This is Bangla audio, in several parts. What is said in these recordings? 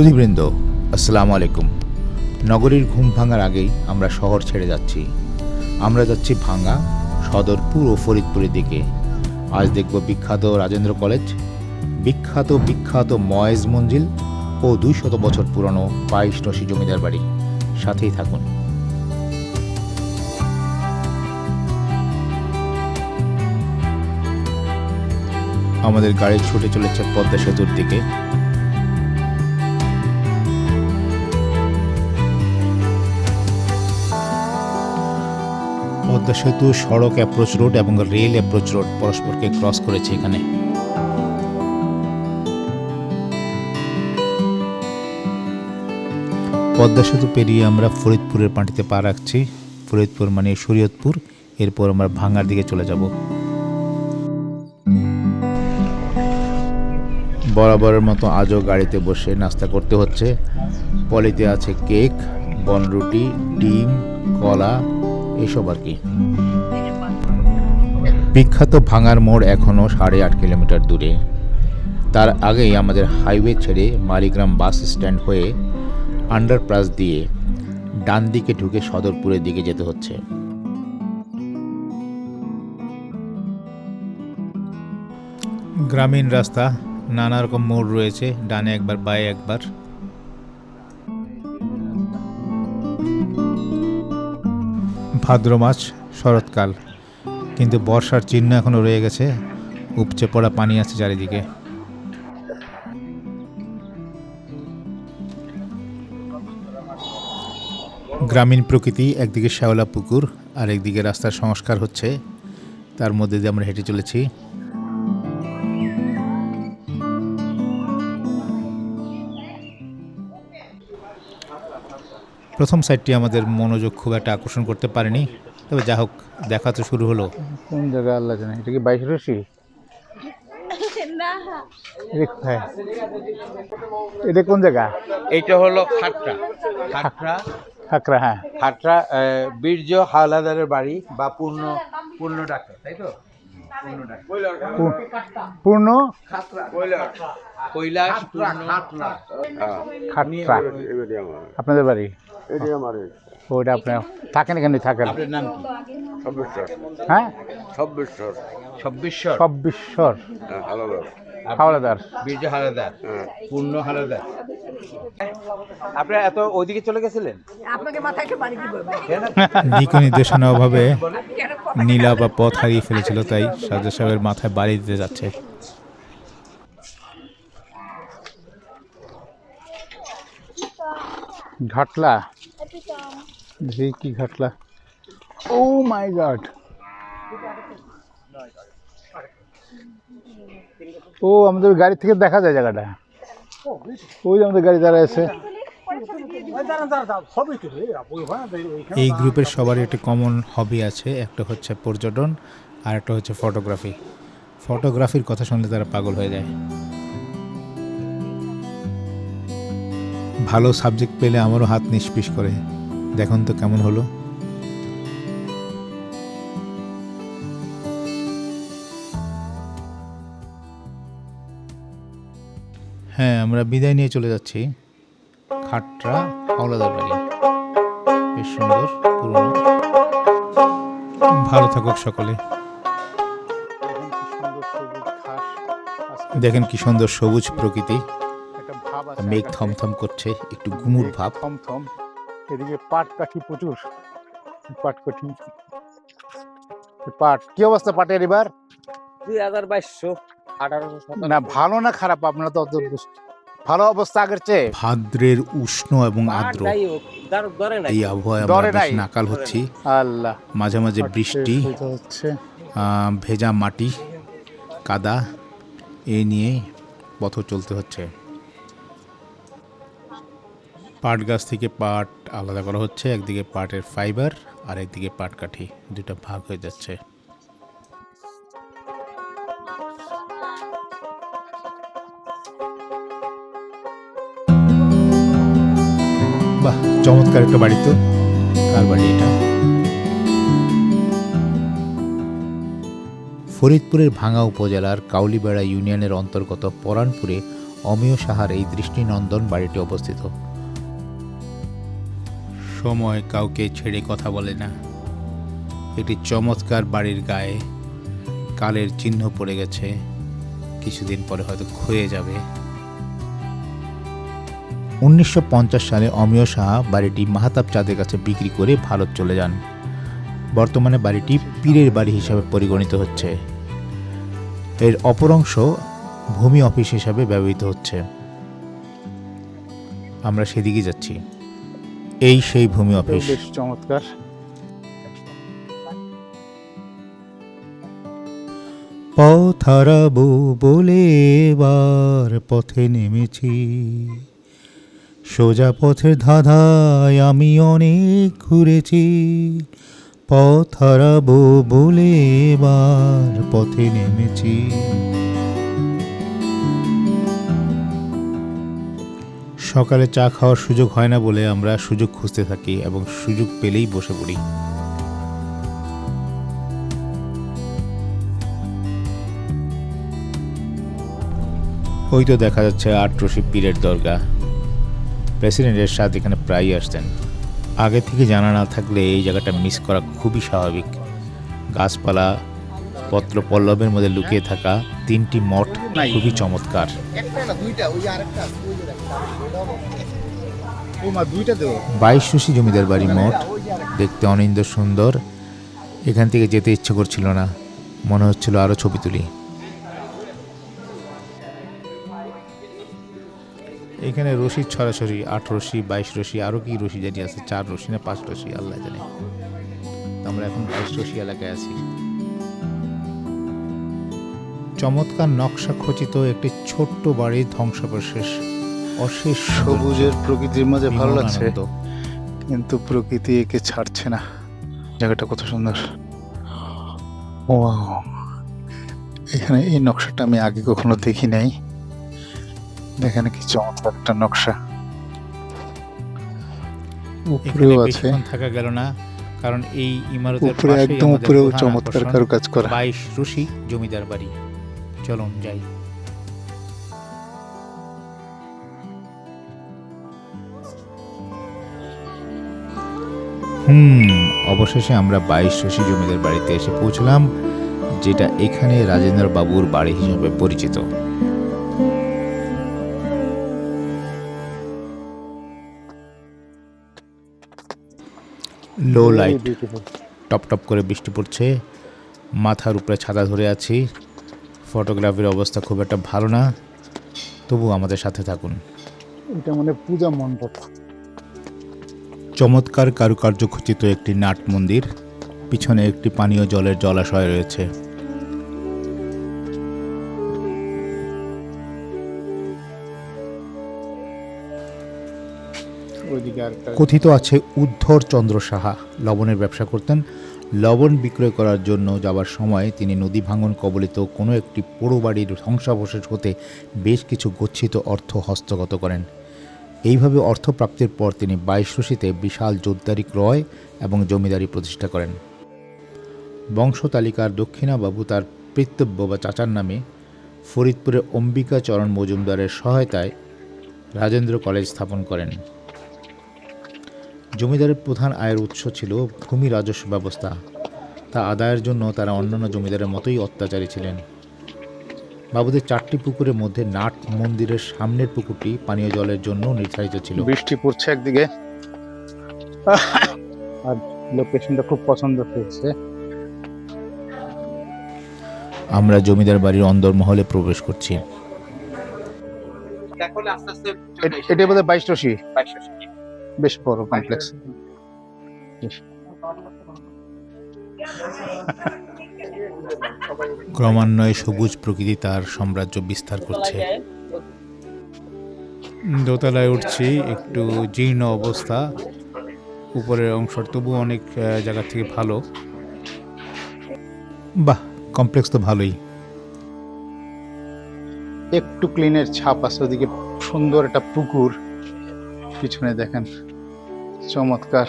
সুধীবৃন্দ, আসসালামু আলাইকুম। নগরীর ঘুম ভাঙার আগেই আমরা শহর ছেড়ে যাচ্ছি। আমরা যাচ্ছি ভাঙ্গা সদরপুর ও ফরিদপুরের দিকে। আজ দেখব বিখ্যাত রাজেন্দ্র কলেজ, বিখ্যাত বিখ্যাত ময়েজ মঞ্জিল ও দুই শত বছর পুরনো বাইশ নসি জমিদার বাড়ি। সাথেই থাকুন। আমাদের গাড়ি ছুটে চলেছে পদ্মা সেতুর দিকে। পদ্মা সেতু, সড়ক অ্যাপ্রোচ রোড এবং রেল অ্যাপ্রোচ রোড পরস্পরকে ক্রস করেছে এখানে। পদ্মা সেতু পেরিয়ে আমরা ফরিদপুরের মাটিতে পা রাখছি। ফরিদপুর মানে শরীয়তপুর। এরপর আমরা ভাঙ্গার দিকে চলে যাব। বরাবরের মতো আজও গাড়িতে বসে নাস্তা করতে হচ্ছে। পলিতে আছে কেক, বনরুটি, ডিম, কলা এসব আর কি। বিখ্যাত ভাঙার মোড় এখনও সাড়ে আট কিলোমিটার দূরে। তার আগেই আমাদের হাইওয়ে ছেড়ে মালিগ্রাম বাস স্ট্যান্ড হয়ে আন্ডারপাস দিয়ে ডান দিকে ঢুকে সদরপুরের দিকে যেতে হচ্ছে। গ্রামীণ রাস্তা, নানা রকম মোড় রয়েছে, ডানে একবার, বায়ে একবার। ভাদ্র মাস, শরৎকাল। কিন্তু বর্ষার চিহ্ন এখনও রয়ে গেছে। উপচে পড়া পানি আছে চারিদিকে। গ্রামীণ প্রকৃতি একদিকে শ্যাওলা পুকুর আর একদিকে রাস্তার সংস্কার হচ্ছে। তার মধ্যে দিয়ে আমরা হেঁটে চলেছি। প্রথম সাইডটি আমাদের মনোযোগ খুব একটা আকর্ষণ করতে পারেনি। তবে যা হোক দেখা তো শুরু হলো। কোন জায়গা আল্লাহ জানে? এটা কি বাইশ রশি? এটা কোন জায়গা? এইটা হলো খাটরা। খাটরা। খাকরা হ্যাঁ। খাটরা বীর্য হাওলাদারের বাড়ি বা পূর্ণ পূর্ণ ডাক্তার তাই তো? পূর্ণ ডাক্তার। পূ- আপনাদের বাড়ি ওইটা আপনি থাকেন এখানে থাকেন। আপনার নাম কি? হ্যাঁ? সব্বিশ্বর হাওলাদার বীর্য হাওলাদার পূর্ণ হাওলাদার আপনারা এত ওইদিকে চলে গেছিলেন? আপনাকে মাথায় একটা বাড়ি দিক নির্দেশনা অভাবে নীলা বা পথ হারিয়ে ফেলেছিল তাই সাজা সাহেবের মাথায় বাড়ি দিতে যাচ্ছে। ঘাটলা দেখি কি ঘাটলা ও মাই গড ও আমাদের গাড়ি থেকে দেখা যায় জায়গাটা। ওই যে আমাদের গাড়ি দাঁড়ায় আছে। এই গ্রুপের সবারই একটি কমন হবি আছে। একটা হচ্ছে পর্যটন আর একটা হচ্ছে ফটোগ্রাফি ফটোগ্রাফির কথা শুনলে তারা পাগল হয়ে যায়। ভালো সাবজেক্ট পেলে আমারও হাত নিষ্পিস করে। দেখুন তো কেমন হলো। হ্যাঁ আমরা বিদায় নিয়ে চলে যাচ্ছি। খাটরা হাওলাদার বাড়ি। বেশ সুন্দর পুরনো। ভালো থাকুক সকলে। দেখেন কি সুন্দর সবুজ প্রকৃতি। মেঘ থমথম করছে একটু গুমুট ভাব। থম থম এদিকে পাট কাঠি প্রচুর। পাট কাঠি। পাট কি অবস্থা পাটের এবার? দুই হাজার বাইশশো না ভালো না খারাপ? আপনারা তো অত ভালো অবস্থা আগের চেয়ে? ভাদ্রের উষ্ণ এবং আর্দ্র। এই আবহাওয়ায় আমরা বেশ নাকাল হচ্ছি। আল্লাহ। মাঝে মাঝে বৃষ্টি হচ্ছে। ভেজা মাটি কাদা এই নিয়ে পথ চলতে হচ্ছে। পাট গাছ থেকে পাট আলাদা করা হচ্ছে, একদিকে পাটের ফাইবার আর একদিকে পাট কাঠি, দুটো ভাগ হয়ে যাচ্ছে। বাহ, চমৎকার একটা বাড়ি তো, কার বাড়ি এটা? ফরিদপুরের ভাঙ্গা উপজেলার কাউলিবেড়া ইউনিয়নের অন্তর্গত পরানপুরে অমিয় সাহার এই দৃষ্টিনন্দন বাড়িটি অবস্থিত। সময় কাউকে ছেড়ে কথা বলে না। একটি চমৎকার বাড়ির গায়ে কালের চিহ্ন পড়ে গেছে। কিছুদিন পরে হয়তো ক্ষয়ে যাবে। উনিশশো পঞ্চাশ সালে অমিয় শাহ বাড়িটি মাহাতাব চাঁদের কাছে বিক্রি করে ভারত চলে যান। বর্তমানে বাড়িটি পীরের বাড়ি হিসাবে পরিগণিত হচ্ছে। এর অপর অংশ ভূমি অফিস হিসাবে ব্যবহৃত হচ্ছে। আমরা সেদিকে যাচ্ছি। এই সেই ভূমি অফিস বেশ চমৎকার। পথ হারাবো বলে এবার পথে নেমেছি। সোজা পথের ধাঁধায় আমি অনেক ঘুরেছি। পথ হারাবো বলে এবার পথে নেমেছি। সকালে চা খাওয়ার সুযোগ হয় না বলে আমরা সুযোগ খুঁজতে থাকি এবং সুযোগ পেলেই বসে পড়ি। ওই তো দেখা যাচ্ছে আটরশি পীরের দরগা। প্রেসিডেন্টের সাথে এখানে প্রায়ই আসতেন। আগে থেকে জানা না থাকলে এই জায়গাটা মিস করা খুবই স্বাভাবিক। গাছপালা পত্র পল্লবের মধ্যে লুকিয়ে থাকা তিনটি মঠ খুবই চমৎকার। বাইশ জমিদার বাড়ি মঠ দেখতে অনিন্দ সুন্দর। এখান থেকে যেতে ইচ্ছে করছিল না, মনে হচ্ছিল আরও ছবি তুলি। এখানে রশি ছড়াছড়ি, আট রশি, বাইশ রশি আরও কি রশি জানি আছে, চার রশি না পাঁচ রশি, আল্লাহ জানে। আমরা এখন বাইশ রশি এলাকায় আছি। চমৎকার নকশা খচিত একটি ছোট্ট বাড়ির ধ্বংসাবশেষ। অশেষ সবুজের প্রকৃতির মাঝে ভালো লাগছে। কিন্তু প্রকৃতি একে ছাড়ছে না। জায়গাটা কত সুন্দর। ও এখানে এই নকশাটা আমি আগে কখনো দেখি নাই। এখানে কি চমৎকার একটা নকশা। উপরেও আছে। থাকা গেল না কারণ এই ইমারতের উপরে একদম উপরেও চমৎকার কারুকাজ করা। বাইশ রশি জমিদার বাড়ি। চলুন যাই। হুম অবশেষে আমরা বাইশ রশি জমিদার বাড়িতে এসে পৌঁছলাম যেটা এখানে রাজেন্দ্র বাবুর বাড়ি হিসেবে পরিচিত। Low light. টপ টপ করে বৃষ্টি পড়ছে মাথার উপরে ছাতা ধরে আছি ফটোগ্রাফির অবস্থা খুব একটা ভালো না তবু আমাদের সাথে থাকুন। এটা মানে পূজা মণ্ডপ। চমৎকার কারুকার্য খচিত একটি নাট মন্দির পিছনে একটি পানীয় জলের জলাশয় রয়েছে। কথিত আছে উদ্ধর চন্দ্র সাহা লবণের ব্যবসা করতেন। লবণ বিক্রয় করার জন্য যাবার সময় তিনি নদী ভাঙন কবলিত কোনো একটি পোড়ো বাড়ির ধ্বংসাবশেষ হতে বেশ কিছু গচ্ছিত অর্থ হস্তগত করেন। এইভাবে অর্থ প্রাপ্তির পর তিনি বাইশ বিশাল জোরদারি ক্রয় এবং জমিদারি প্রতিষ্ঠা করেন। বংশ তালিকার দক্ষিণাবাবু তার পিতব্য বা চাচার নামে ফরিদপুরে অম্বিকা চরণ মজুমদারের সহায়তায় রাজেন্দ্র কলেজ স্থাপন করেন। জমিদারের প্রধান আয়ের উৎস ছিল ভূমি রাজস্ব ব্যবস্থা। তা আদায়ের জন্য তারা অন্যান্য জমিদারের মতোই অত্যাচারী ছিলেন। বাবুদের চারটি পুকুরের মধ্যে নাট মন্দিরের সামনের পুকুরটি পানীয় জলের জন্য নির্ধারিত ছিল। বৃষ্টি পড়ছে একদিকে। আর লোকেশনটা খুব পছন্দ হয়েছে। আমরা জমিদার বাড়ির অন্দরমহলে প্রবেশ করছি। দেখো আস্তে আস্তে এ- এটা বোধহয় বাইশ রশি। বেশ বড় কমপ্লেক্স ক্রমান্বয়ে সবুজ প্রকৃতি তার সাম্রাজ্য বিস্তার করছে। দোতলায় উঠছি, একটু জীর্ণ অবস্থা। উপরের অংশ তবু অনেক জায়গা থেকে ভালো। বাহ কমপ্লেক্স তো ভালোই। একটু ক্লিনের ছাপ আছে ওদিকে, সুন্দর একটা পুকুর। পিছনে দেখেন, চমৎকার।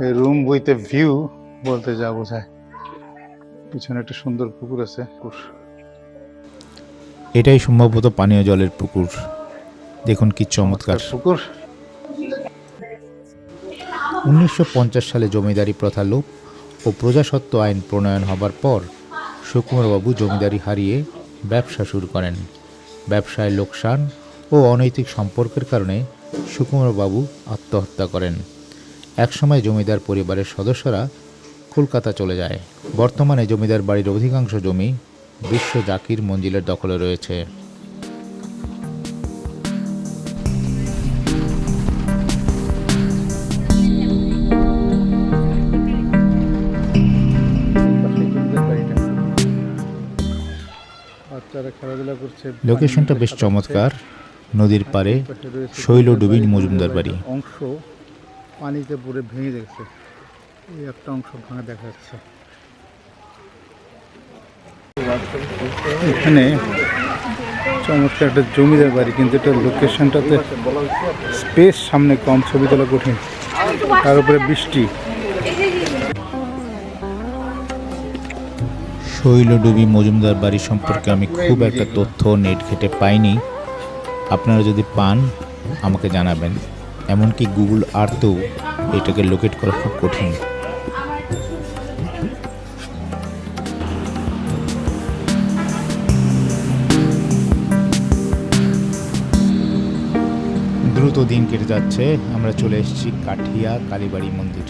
রুম বইতে ভিউ বলতে যা বোঝায়। পিছনে একটা সুন্দর পুকুর আছে পুকুর। এটাই সম্ভবত পানীয় জলের পুকুর। দেখুন কি চমৎকার। পুকুর। উনিশশো সালে জমিদারি প্রথা লোপ ও প্রজাসত্ব আইন প্রণয়ন হবার পর সুকুমারবাবু জমিদারি হারিয়ে ব্যবসা শুরু করেন। ব্যবসায় লোকসান ও অনৈতিক সম্পর্কের কারণে সুকুমারবাবু আত্মহত্যা করেন। একসময় জমিদার পরিবারের সদস্যরা কলকাতা চলে যায়। বর্তমানে জমিদার বাড়ির অধিকাংশ জমি বিশ্ব জাকির মঞ্জিলের দখলে রয়েছে। লোকেশনটা বেশ চমৎকার। নদীর পাড়ে শৈলডুবি মজুমদার বাড়ি। অংশ পানিতে পড়ে ভেঙে গেছে। এই একটা অংশ ভাঙা দেখা যাচ্ছে। এখানে চমৎকার একটা জমিদার বাড়ি, কিন্তু এটা লোকেশনটাতে স্পেস সামনে কম, ছবি তোলা কঠিন। তার উপরে বৃষ্টি। শৈলডুবি মজুমদার বাড়ি সম্পর্কে আমি খুব একটা তথ্য নেট ঘেটে পাইনি। আপনারা যদি পান, আমাকে জানাবেন। এমনকি গুগল আর্থেও এটাকে লোকেট করা খুব কঠিন। দ্রুত দিন কেটে যাচ্ছে। আমরা চলে এসেছি কাঠিয়া কালীবাড়ি মন্দির।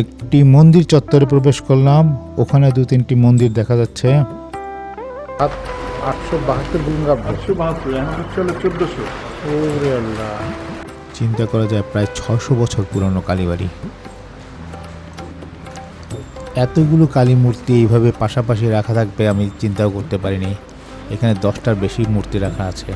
একটি মন্দির চত্বরে প্রবেশ করলাম। ওখানে দু তিনটি মন্দির দেখা যাচ্ছে। আটশো বাহাত্তর আটশো চোদ্দশো। চিন্তা করা যায় প্রায় ছশো বছর পুরনো কালীবাড়ি। এতগুলো কালী মূর্তি এইভাবে পাশাপাশি রাখা থাকবে আমি চিন্তাও করতে পারিনি। এখানে দশটার বেশি মূর্তি রাখা আছে।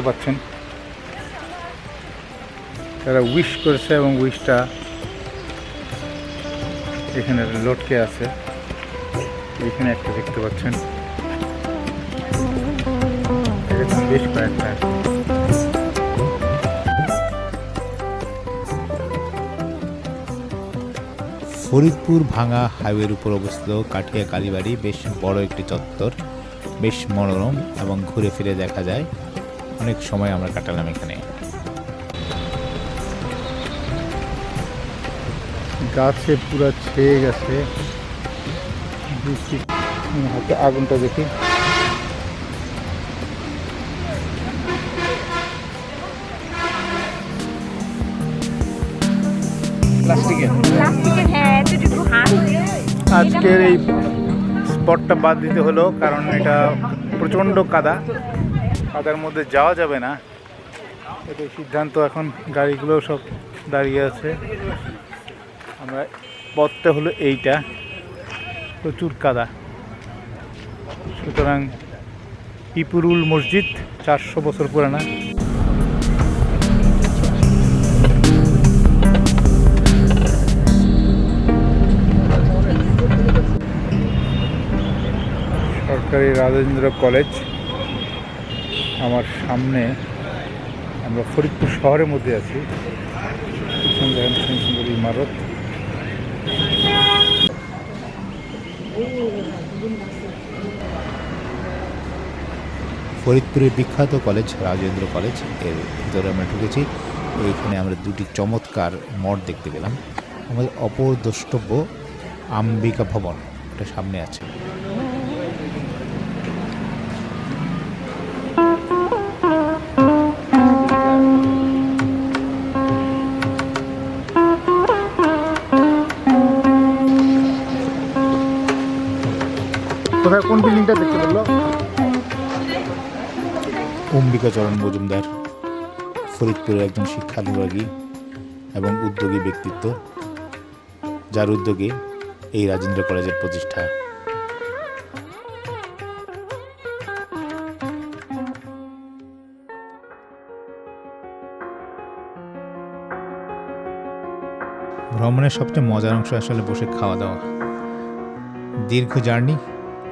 দেখতে পাচ্ছেন। তারা উইশ করেছে এবং উইশটা এখানে লটকে আছে। এখানে একটা দেখতে পাচ্ছেন। বেশ কয়েকটা। ফরিদপুর ভাঙা হাইওয়ের উপর অবস্থিত কাঠিয়া কালীবাড়ি বেশ বড় একটি চত্বর, বেশ মনোরম এবং ঘুরে ফিরে দেখা যায়। অনেক সময় আমরা কাটালাম এখানে। গাছে পুরো ছেয়ে গেছে। হাতে আগুনটা দেখি। প্লাস্টিকের আজকের এই স্পটটা বাদ দিতে হলো, কারণ এটা প্রচণ্ড কাদা। কাদার মধ্যে যাওয়া যাবে না। এটা সিদ্ধান্ত এখন গাড়িগুলো সব দাঁড়িয়ে আছে। আমরা পথটা হলো এইটা, প্রচুর কাদা। সুতরাং পিপুরুল মসজিদ চারশো বছর পুরানা। সরকারি রাজেন্দ্র কলেজ। আমার সামনে আমরা ফরিদপুর শহরের মধ্যে আছি। সুন্দর ইমারত। ফরিদপুরের বিখ্যাত কলেজ, রাজেন্দ্র কলেজ, এর ভিতরে আমরা ঢুকেছি। এইখানে আমরা দুটি চমৎকার মঠ দেখতে পেলাম। আমাদের অপর দ্রষ্টব্য, আম্বিকা ভবন, এটা সামনে আছে। অম্বিকাচরণ মজুমদার, ফরিদপুরের একজন শিক্ষানুরাগী এবং উদ্যোগী ব্যক্তিত্ব, যার উদ্যোগে এই রাজেন্দ্র কলেজের প্রতিষ্ঠা। ভ্রমণের সবচেয়ে মজার অংশ আসলে বসে খাওয়া দাওয়া। দীর্ঘ জার্নি,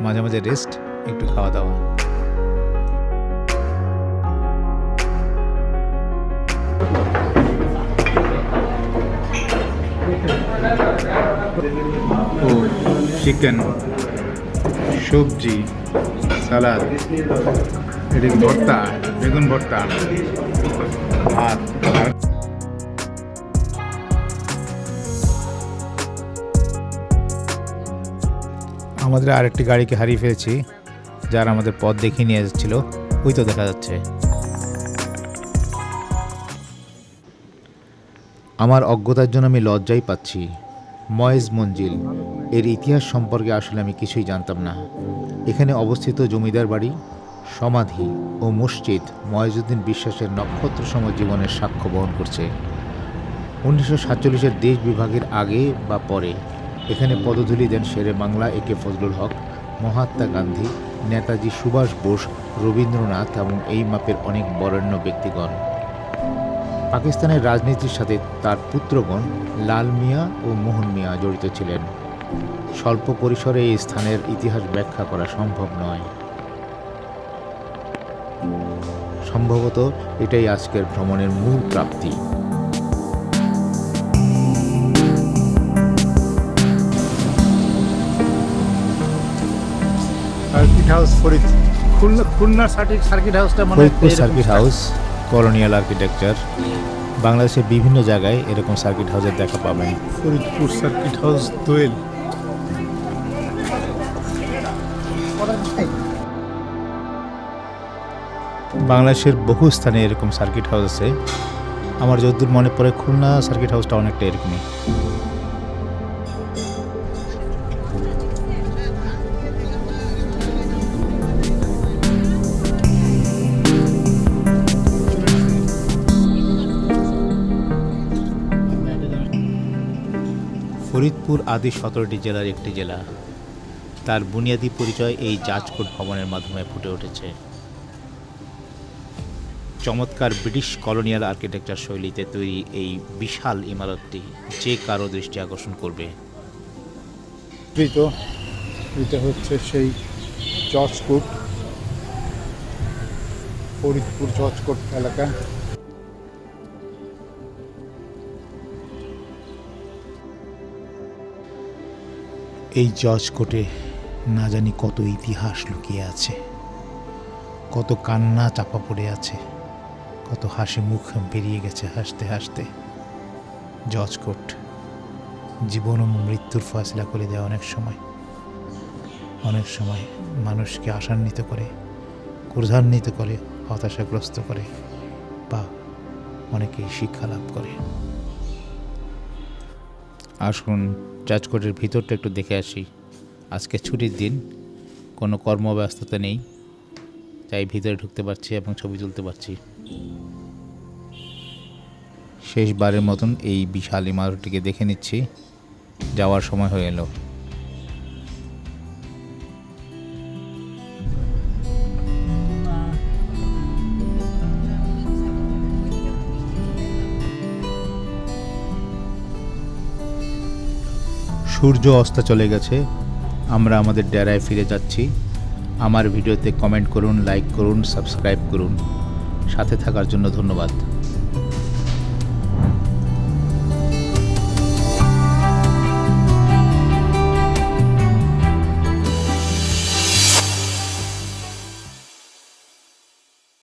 মাঝে মাঝে রেস্ট, একটু খাওয়া দাওয়া। চিকেন, সবজি, সালাদ এটি ভর্তা, বেগুন ভর্তা, ভাত। আমাদের আরেকটি গাড়িকে হারিয়ে ফেলেছি, যারা আমাদের পথ দেখিয়ে নিয়ে যাচ্ছিল ওই তো দেখা যাচ্ছে। আমার অজ্ঞতার জন্য আমি লজ্জাই পাচ্ছি। ময়েজ মঞ্জিল। এর ইতিহাস সম্পর্কে আসলে আমি কিছুই জানতাম না। এখানে অবস্থিত জমিদার বাড়ি, সমাধি ও মসজিদ ময়েজউদ্দিন বিশ্বাসের নক্ষত্র সম জীবনের সাক্ষ্য বহন করছে। উনিশশো সাতচল্লিশের দেশ বিভাগের আগে বা পরে এখানে পদধূলি দেন শেরে বাংলা, এ কে ফজলুল হক, মহাত্মা গান্ধী, নেতাজি সুভাষ বোস, রবীন্দ্রনাথ এবং এই মাপের অনেক বরেণ্য ব্যক্তিগণ। পাকিস্তানের রাজনীতির সাথে তার পুত্রগণ লাল মিয়া ও মোহন মিয়া জড়িত ছিলেন। স্বল্প পরিসরে এই স্থানের ইতিহাস ব্যাখ্যা করা সম্ভব নয়। সম্ভবত এটাই আজকের ভ্রমণের মূল প্রাপ্তি। Circuit house Khulna circuit circuit হাউসটা মানে সার্কিট। House colonial architecture. বাংলাদেশের বিভিন্ন জায়গায় এরকম সার্কিট হাউসের দেখা পাবেন। Faridpur circuit house Doel. বাংলাদেশের বহু স্থানে এরকম সার্কিট হাউস আছে। আমার যদ্দূর মনে পড়ে খুলনা সার্কিট হাউসটা অনেকটা এরকমই। ফরিদপুর আদি সতেরোটি জেলার একটি জেলা। তার বুনিয়াদী পরিচয় এই জাজকোট ভবনের মাধ্যমে ফুটে উঠেছে। চমৎকার ব্রিটিশ কলোনিয়াল আর্কিটেকচার শৈলীতে তৈরি এই বিশাল ইমারতটি যে কারও দৃষ্টি আকর্ষণ করবে। এটা হচ্ছে সেই জজকোট ফরিদপুর জজকোট এলাকা। এই জজ কোর্টে না জানি কত ইতিহাস লুকিয়ে আছে, কত কান্না চাপা পড়ে আছে, কত হাসি মুখ বেরিয়ে গেছে হাসতে হাসতে। জজ কোর্ট জীবন ও মৃত্যুর ফয়সলা করে দেয় অনেক সময় অনেক সময় মানুষকে আশান্বিত করে, ক্রোধান্বিত করে, হতাশাগ্রস্ত করে বা অনেকেই শিক্ষা লাভ করে। আসুন জাজকোটের ভিতরটা একটু দেখে আসি। আজকে ছুটির দিন, কোনো কর্মব্যস্ততা নেই, তাই ভিতরে ঢুকতে পারছি এবং ছবি তুলতে পারছি। শেষবারের মতন এই বিশাল ইমারতটিকে দেখে নিচ্ছি, যাওয়ার সময় হয়ে এলো। সূর্য অস্ত চলে গেছে। আমরা আমাদের ডেরায় ফিরে যাচ্ছি। আমার ভিডিওতে কমেন্ট করুন লাইক করুন সাবস্ক্রাইব করুন। সাথে থাকার জন্য ধন্যবাদ।